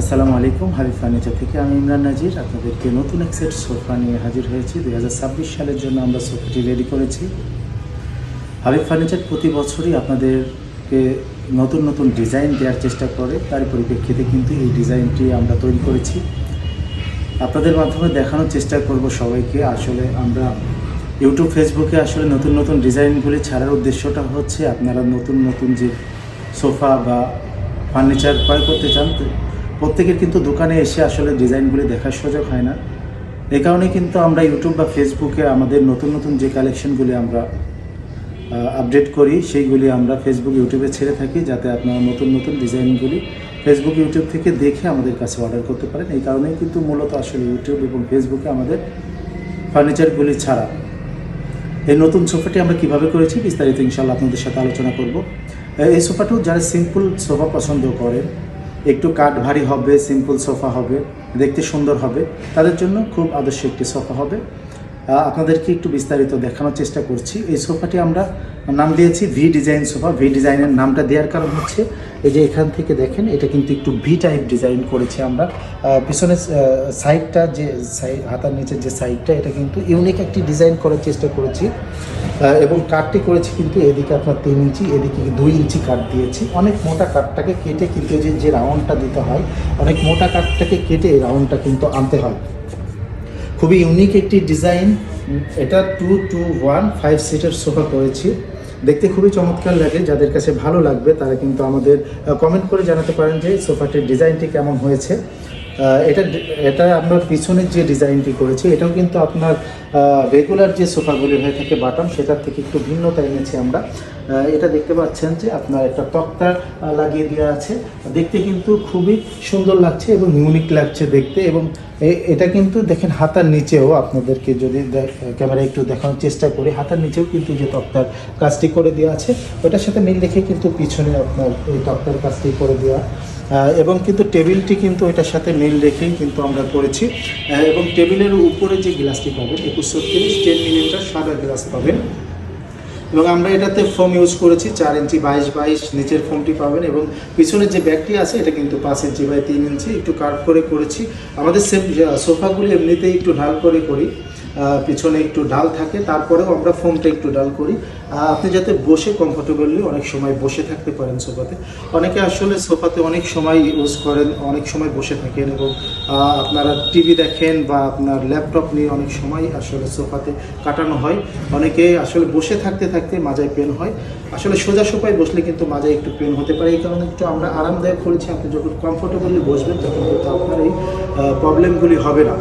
আসসালামু আলাইকুম হারিফ ফার্নিচার থেকে আমি ইমরান নাজির। আপনাদেরকে নতুন এক সেট সোফা নিয়ে হাজির হয়েছি। দু হাজার ছাব্বিশ সালের জন্য আমরা সোফাটি রেডি করেছি। হারিফ ফার্নিচার প্রতি বছরই আপনাদেরকে নতুন নতুন ডিজাইন দেওয়ার চেষ্টা করে। তার পরিপ্রেক্ষিতে কিন্তু এই ডিজাইনটি আমরা তৈরি করেছি। আপনাদের মাধ্যমে দেখানোর চেষ্টা করব সবাইকে। আসলে আমরা ইউটিউব, ফেসবুকে আসলে নতুন নতুন ডিজাইনগুলি ছাড়ার উদ্দেশ্যটা হচ্ছে আপনারা নতুন নতুন যে সোফা বা ফার্নিচার ক্রয় করতে চান প্রত্যেকের কিন্তু দোকানে এসে আসলে ডিজাইনগুলি দেখার সুযোগ হয় না। এই কারণে কিন্তু আমরা ইউটিউব বা ফেসবুকে আমাদের নতুন নতুন যে কালেকশনগুলি আমরা আপডেট করি, সেইগুলি আমরা ফেসবুক, ইউটিউবে ছেড়ে থাকি যাতে আপনারা নতুন নতুন ডিজাইনগুলি ফেসবুক, ইউটিউব থেকে দেখে আমাদের কাছে অর্ডার করতে পারেন। এই কারণেই কিন্তু মূলত আসলে ইউটিউব এবং ফেসবুকে আমাদের ফার্নিচারগুলি ছাড়া। এই নতুন সোফাটি আমরা কীভাবে করেছি বিস্তারিত ইনশাল্লাহ আপনাদের সাথে আলোচনা করব। এই সোফাটিও যারা সিম্পল সোফা পছন্দ করেন একটু কাঠ ভারী হবে সিম্পল সোফা হবে, দেখতে সুন্দর হবে। তাদের জন্য খুব আদর্শ একটি সোফা হবে। আপনাদেরকে একটু বিস্তারিত দেখানোর চেষ্টা করছি। এই সোফাটি আমরা নাম দিয়েছি ভি ডিজাইন সোফা। ভি ডিজাইনের নামটা দেওয়ার কারণ হচ্ছে, এই যে এখান থেকে দেখেন, এটা কিন্তু একটু ভি টাইপ ডিজাইন করেছি আমরা। পিছনের সাইডটা যে সাইড হাতার নিচের যে সাইডটা এটা কিন্তু ইউনিক একটি ডিজাইন করার চেষ্টা করেছি। এবং কাঠটি করেছি কিন্তু এদিকে আপনার তিন ইঞ্চি, এদিকে দুই ইঞ্চি কাঠ দিয়েছি। অনেক মোটা কাঠটাকে কেটে কিন্তু যে যে রাউন্ডটা দিতে হয়, অনেক মোটা কাঠটাকে কেটে রাউন্ডটা কিন্তু আনতে হয়। খুবই ইউনিক একটি ডিজাইন এটা টু টু ওয়ান ফাইভ সিটের সোফা করেছি। দেখতে খুবই চমৎকার লাগে, যাদের কাছে ভালো লাগবে তারা কিন্তু আমাদের কমেন্ট করে জানাতে পারেন যে সোফাটির ডিজাইনটি কেমন হয়েছে। এটা এটা আমরা পিছনের যে ডিজাইনটি করেছি, এটাও কিন্তু আপনার রেগুলার যে সোফাগুলি হয়ে থাকে বাটাম সেটার থেকে একটু ভিন্নতা এনেছি আমরা। এটা দেখতে পাচ্ছেন যে আপনার একটা তক্তা লাগিয়ে দেওয়া আছে। দেখতে কিন্তু খুবই সুন্দর লাগছে এবং ইউনিক লাগছে দেখতে এবং এটা কিন্তু দেখেন হাতার নিচেও আপনাদেরকে যদি ক্যামেরা একটু দেখানোর চেষ্টা করি, হাতার নিচেও কিন্তু যে তক্তার কাজটি করে দেওয়া আছে, ওটার সাথে মিল রেখে কিন্তু পিছনে আপনার এই তক্তার কাজটি করে দেওয়া। এবং কিন্তু টেবিলটি কিন্তু এটার সাথে মিল রেখেই কিন্তু আমরা করেছি। এবং টেবিলের উপরে যে গ্লাসটি পাবেন, একুশ ছত্রিশ, টেন মিলিমিটার সাদা গ্লাস পাবেন। এবং আমরা এটাতে ফোম ইউজ করেছি, চার ইঞ্চি বাইশ বাইশ নিচের ফোমটি পাবেন এবং পিছনের যে ব্যাগটি আছে, এটা কিন্তু পাঁচ ইঞ্চি বাই তিন ইঞ্চি, একটু কার্ভ করে করেছি। আমাদের সেম সোফাগুলি এমনিতেই একটু ঢাল করে করি। পিছনে একটু ডাল থাকে, তারপরেও আমরা ফোমটা একটু ডাল করি। আপনি যাতে বসে কমফোর্টেবলি অনেক সময় বসে থাকতে পারেন সোফাতে। অনেকে আসলে সোফাতে অনেক সময় ইউজ করেন, অনেক সময় বসে থাকেন এবং আপনারা টিভি দেখেন বা আপনার ল্যাপটপ নিয়ে অনেক সময় আসলে সোফাতে কাটানো হয়। অনেকে আসলে বসে থাকতে থাকতে মাজায় পেন হয়। আসলে সোজা সোফায় বসলে কিন্তু মাজায় একটু পেন হতে পারে, এই কারণে একটু আমরা আরামদায়ক করেছি। আপনি যখন কমফোর্টেবলি বসবেন, তখন কিন্তু আপনার এই প্রবলেমগুলি হবে না।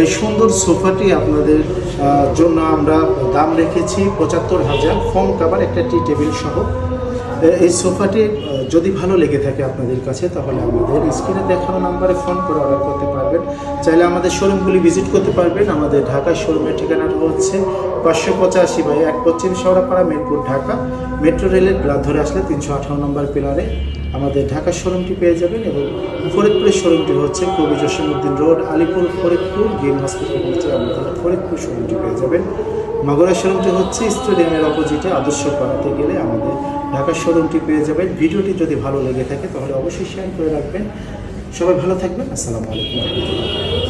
এই সুন্দর সোফাটি আপনাদের আহ, জন্য আমরা দাম রেখেছি পঁচাত্তর হাজার। ফোম কাভার একটা টি টেবিল সহ। এই সোফাটি যদি ভালো লেগে থাকে আপনাদের কাছে তাহলে আমাদের স্ক্রিনে দেখানো নাম্বারে ফোন করে অর্ডার করতে পারবেন। চাইলে আমাদের শোরুমগুলি ভিজিট করতে পারবেন। আমাদের ঢাকা শোরুমের ঠিকানাটা হচ্ছে পাঁচশো পঁচাশি বাই এক পশ্চিম শেওড়াপাড়া মিরপুর ঢাকা। মেট্রো রেলের গ্লাস ধরে আসলে তিনশো আঠারো নম্বর পিলারে। আমাদের ঢাকার শোরুমটি পেয়ে যাবেন এবং ফরিদপুরের শোরুমটি হচ্ছে কবি Jasimuddin road, Alipur, Faridpur game hospital নিচে আমাদের ফরিদপুর শোরুমটি পেয়ে যাবেন। মাগুরা শোরুমটি হচ্ছে স্টেডিয়ামের অপোজিটে আদর্শ পাড়াতে গেলে আমাদের ঢাকার শোরুমটি পেয়ে যাবেন। ভিডিওটি যদি ভালো লেগে থাকে তাহলে অবশ্যই শেয়ার করে রাখবেন। সবাই ভালো থাকবেন। আসসালামু আলাইকুম।